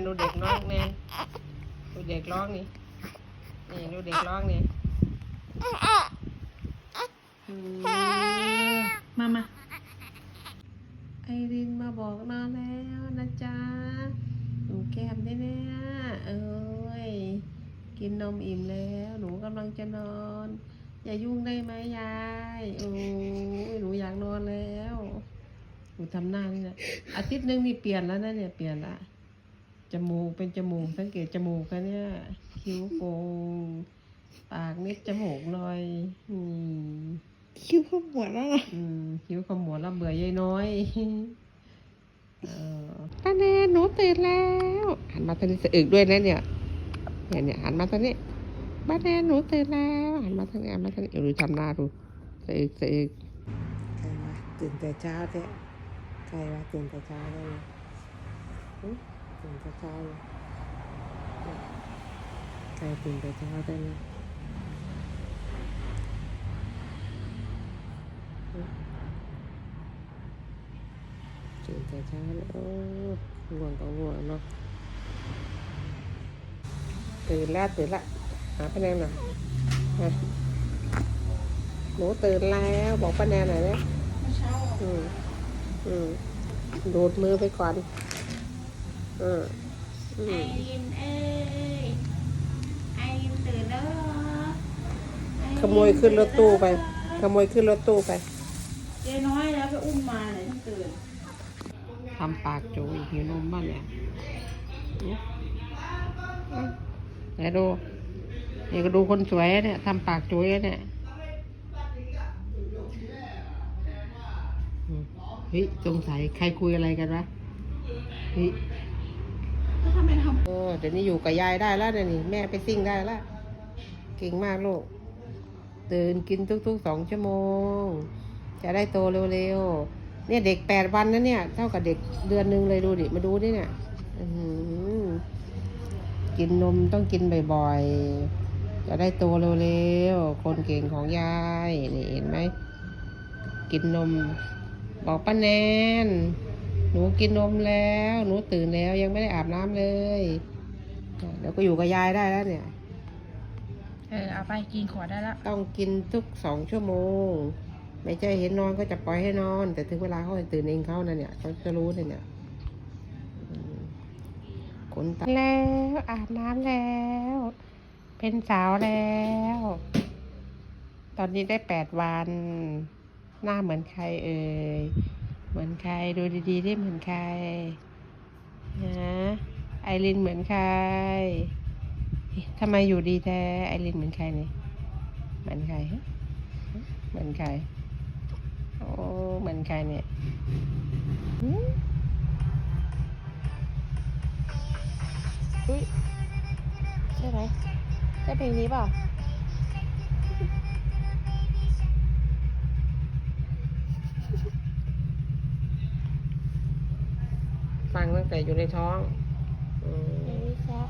นดูเด็กร้องแนนดูเด็กร้องนี่นี่ดูเด็กร้องนี่อืมมามาไอรินมาบอกนอนแล้วนะจ๊ะหนูแก้มได้เนี่ยเอ้ยกินนมอิ่มแล้ว หนูกำลังจะนอน อย่ายุ่งได้ไหมยายโอ้ยหนูอยากนอนแล้วหนูทำหน้านี่นะอาทิตย์หนึงนี่เปลี่ยนแล้วนะเนี่ยเปลี่ยนละ จมูกเป็นจมูกสังเกตจมูกกันเนี่ย คิ้วโกงปากนิดจมูกหน่อยอืมคิ้วขมวดแล้วนะอืมคิ้วขมวดแล้วเบื่อยายน้อยเออป้าแนนหนูตื่นแล้วหันมาทางนี้สะอึกด้วยนะเนี่ยเนี่ยเนี่ยหันมาทางนี้ป้าแนนหนูตื่นแล้วหันมาทางนี้หันมาทางนี้ดูทำหน้าดูสะอึกสะอึกใครวะตื่นแต่เช้าแท้ใครวะตื่นแต่เช้าได้เลย หึตื่นแต่เช้าเลยใครตื่นแต่เช้าได้เลยตื่นแต่เช้าแล้วโอ้ง่วงก็ง่วงเนาะตื่นแล้วตื่นละหาป้าแนนหน่อยหนูตื่นแล้วบอกป้าแนนหน่อยนะอืมอืมดูดมือไปก่อน อืมอืไอมรินเอ้ยไอรินตื่นแล้วเหรอไอรินขโมยขึ้นรถตู้ไป ขโมยขึ้นรถตู้ไปเจ๊น้อยแล้วไปอุ้มมาเลยต้องตื่นทำปากโจยหิวนมบ้างเนี่ยอื้ออื้อไหนดูนี่ก็ดูคนสวยอะเนี่ยทำปากโจยอะเนี่ยอืมเฮ้ยสงสัยใครคุยอะไรกันวะเฮ้ย แล้วทำไมทเออเดี๋ยวนี้อยู่กับยายได้แล้วเนี่ยนี่แม่ไปซิ่งได้แล้วเก่งมากลูกตื่นกินทุกๆสองชั่วโมง จะได้โตเร็วๆเนี่ยเด็กแปดวันนะเนี่ย เท่ากับเด็กเดือนหนึ่งเลยดูดิมาดูดิเนี่ยอื้อหือกินนมต้องกินบ่อยๆ จะได้โตเร็วๆ คนเก่งของยายนี่เห็นไหม กินนม บอกป้าแนน หนูกินนมแล้ว หนูตื่นแล้วยังไม่ได้อาบน้ำเลยเดี๋ยวก็อยู่กับยายได้แล้วเนี่ยำเออเอาไปกินขวดได้แล้วต้องกินทุกสองชั่วโมง ไม่ใช่เห็นนอนก็จะปล่อยให้นอน แต่ถึงเวลาเขาจะตื่นเองเขานะเนี่ยเขาจะรู้เลยเนี่ยอืมขนตาแล้วอาบน้ำแล้ว เป็นสาวแล้ว ตอนนี้ได้แปดวัน หน้าเหมือนใครเอ่ยเห มือนใคร ดูดีๆที่เหมือนใครนะไอรินเหมือนใครทำไมอยู่ดีแท้ไอรินเหมือนใครเนี่ยเหมือนใครเหมือนใครโอ้เหมือนใครเนี่ยอุ้ยใช่ไหมใช่เพลงนี้เปล่า ฟังตั้งแต่อยู่ในท้อง อ